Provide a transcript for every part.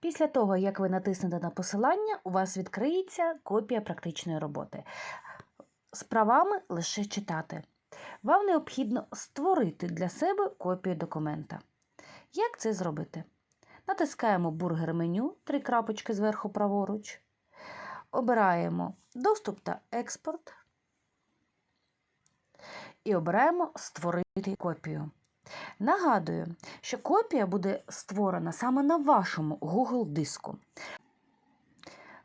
Після того, як ви натиснете на посилання, у вас відкриється копія практичної роботи. З правами лише читати. Вам необхідно створити для себе копію документа. Як це зробити? Натискаємо бургер меню, три крапочки зверху праворуч. Обираємо Доступ та експорт. І обираємо Створити копію. Нагадую, що копія буде створена саме на вашому Google диску.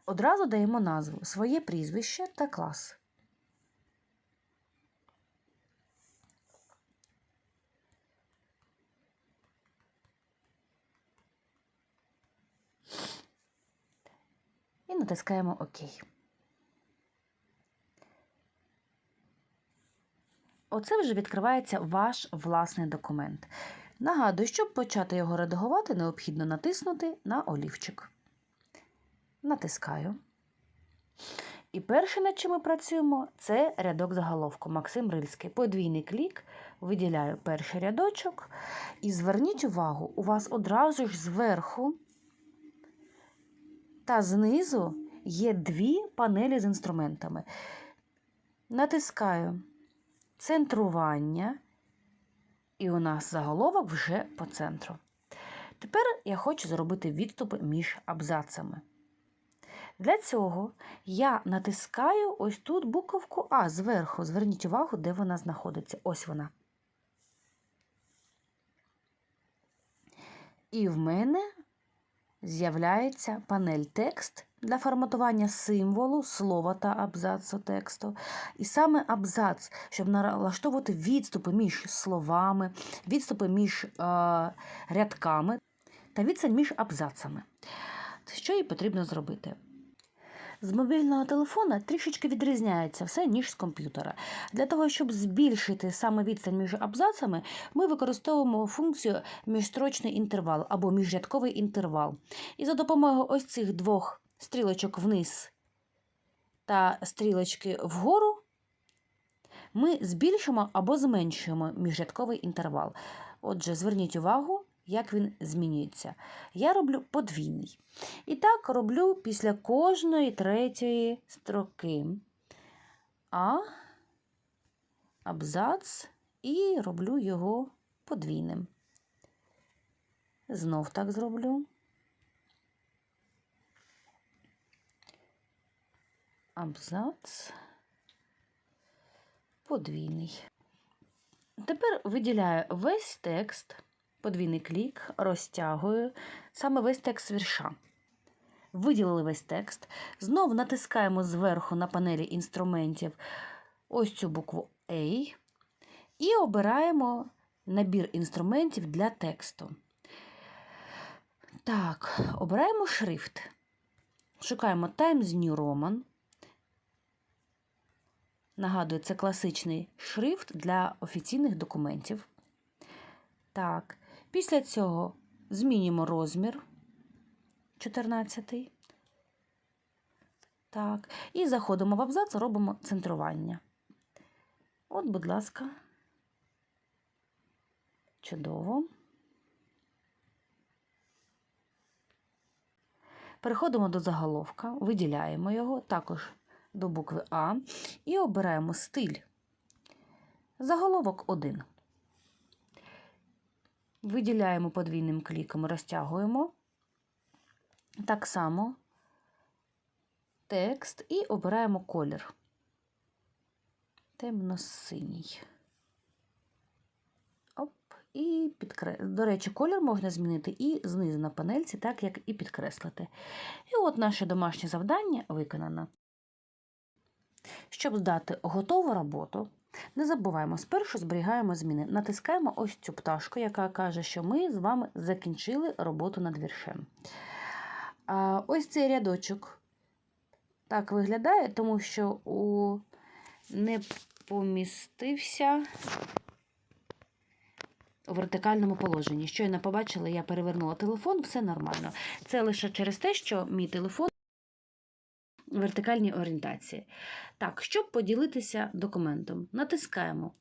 Одразу даємо назву своє прізвище та клас. І натискаємо ОК. Оце вже відкривається ваш власний документ. Нагадую, щоб почати його редагувати, необхідно натиснути на олівчик. Натискаю. І перше, над чим ми працюємо, це рядок заголовку Максим Рильський. Подвійний клік, виділяю перший рядочок. І зверніть увагу, у вас одразу ж зверху та знизу є дві панелі з інструментами. Натискаю центрування, і у нас заголовок вже по центру. Тепер я хочу зробити відступи між абзацами. Для цього я натискаю ось тут буковку А зверху. Зверніть увагу, де вона знаходиться. Ось вона. І в мене з'являється панель текст для форматування символу, слова та абзацу тексту. І саме абзац, щоб налаштовувати відступи між словами, відступи між е, рядками та відстань між абзацами. Що їй потрібно зробити? З мобільного телефона трішечки відрізняється все, ніж з комп'ютера. Для того, щоб збільшити саме відстань між абзацами, ми використовуємо функцію міжстрочний інтервал або міжрядковий інтервал. І за допомогою ось цих двох стрілочок вниз та стрілочки вгору ми збільшимо або зменшуємо міжрядковий інтервал. Отже, зверніть увагу, як він змінюється. Я роблю подвійний. І так роблю після кожної третьої строки. А, абзац і роблю його подвійним. Знов так зроблю. Абзац подвійний. Тепер виділяю весь текст подвійний клік, розтягую саме весь текст вірша. Виділили весь текст. Знову натискаємо зверху на панелі інструментів ось цю букву A і обираємо набір інструментів для тексту. Так, обираємо шрифт. Шукаємо Times New Roman. Нагадую, це класичний шрифт для офіційних документів. Так, Після цього змінюємо розмір 14. Так, і заходимо в абзац, робимо центрування. От, будь ласка, чудово. Переходимо до заголовка, виділяємо його, також до букви А, і обираємо стиль. Заголовок 1. Виділяємо подвійним кліком, розтягуємо. Так само текст і обираємо колір. Темно-синій. Оп, і підкре... До речі, колір можна змінити і знизу на панельці, так як і підкреслити. І от наше домашнє завдання виконано. Щоб здати готову роботу, не забуваємо, спершу зберігаємо зміни. Натискаємо ось цю пташку, яка каже, що ми з вами закінчили роботу над віршем. А Ось цей рядочок так виглядає, тому що у не помістився у вертикальному положенні. Щойно побачила, я перевернула телефон, все нормально. Це лише через те, що мій телефон вертикальній орієнтації. Так, щоб поділитися документом, натискаємо.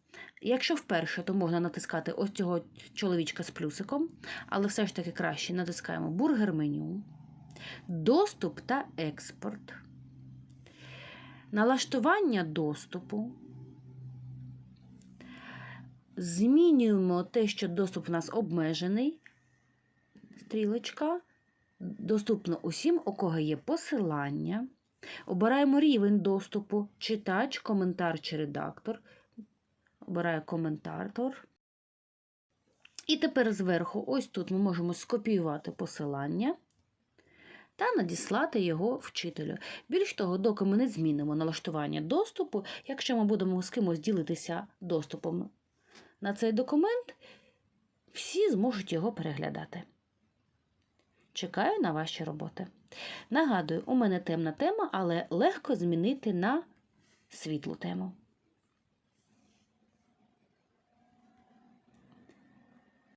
Якщо вперше, то можна натискати ось цього чоловічка з плюсиком, але все ж таки краще натискаємо бургер меню. Доступ та експорт. Налаштування доступу. Змінюємо те, що доступ у нас обмежений. Стрілочка. Доступно усім, у кого є посилання. Обираємо рівень доступу, читач, коментар чи редактор. Обираю коментатор. І тепер зверху, ось тут ми можемо скопіювати посилання та надіслати його вчителю. Більш того, доки ми не змінимо налаштування доступу, якщо ми будемо з кимось ділитися доступом на цей документ, всі зможуть його переглядати. Чекаю на ваші роботи. Нагадую, у мене темна тема, але легко змінити на світлу тему.